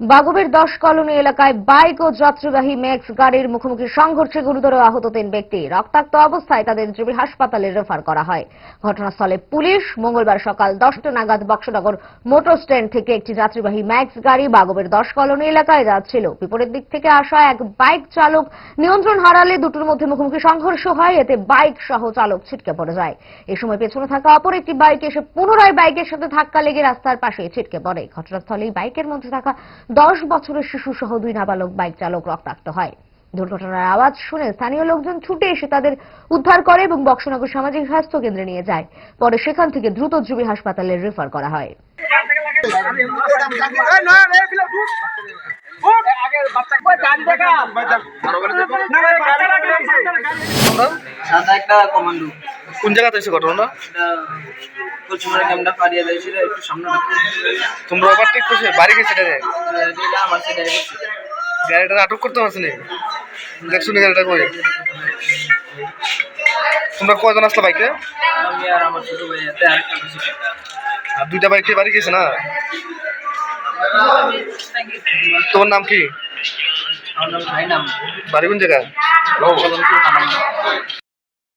বাগবের দশ কলোনি এলাকায় বাইক ও যাত্রীবাহী ম্যাক্স গাড়ির মুখোমুখি সংঘর্ষে গুরুতর আহত তিন ব্যক্তি। রক্তাক্ত অবস্থায় তাদের জরুরি হাসপাতালে রেফার করা হয়। ঘটনাস্থলে পুলিশ মঙ্গলবার সকাল দশটা নাগাদ বক্সনগর মোটর স্ট্যান্ড থেকে একটি যাত্রীবাহী ম্যাক্স গাড়ি বাগবের দশ কলোনি এলাকায় যাচ্ছিল। বিপরীত দিক থেকে আসা এক বাইক চালক নিয়ন্ত্রণ হারালে দুটোর মধ্যে মুখোমুখি সংঘর্ষ হয়, এতে বাইক সহ চালক ছিটকে পড়ে যায়। এ সময় পেছনে থাকা অপর একটি বাইক এসে পুনরায় বাইকের সাথে ধাক্কা লেগে রাস্তার পাশে ছিটকে পড়ে। ঘটনাস্থলেই বাইকের মধ্যে থাকা দশ বছরের শিশু সহ দুই নাবালক বাইক চালক রক্তাক্ত হয়। দুর্ঘটনার আওয়াজ শুনে স্থানীয় লোকজন ছুটে এসে তাদের উদ্ধার করে এবং বক্সনগর সামাজিক স্বাস্থ্য কেন্দ্রে নিয়ে যায়। পরে সেখান থেকে দ্রুত জুবি হাসপাতালে রেফার করা হয়। একটা কমান্ডো। কোন জায়গাতে হয়েছে ঘটনাটা? পশ্চিমবঙ্গের ক্যামটা ফারিয়ে দিয়েছিল একটু সামনে তোমরা ওভারটেক করছে বাড়ি গেছে আমার সেটা গাড়িটা আটক করতে পারছি না দেখছ না গাড়িটা করে তোমরা কয়জন আসলে বাইকে? আমি আর আমার ছোট ভাই আর দুইটা বাইকে বাড়ি গেছে না? তোমার নাম কি? বাড়ি কোন কামান্ডো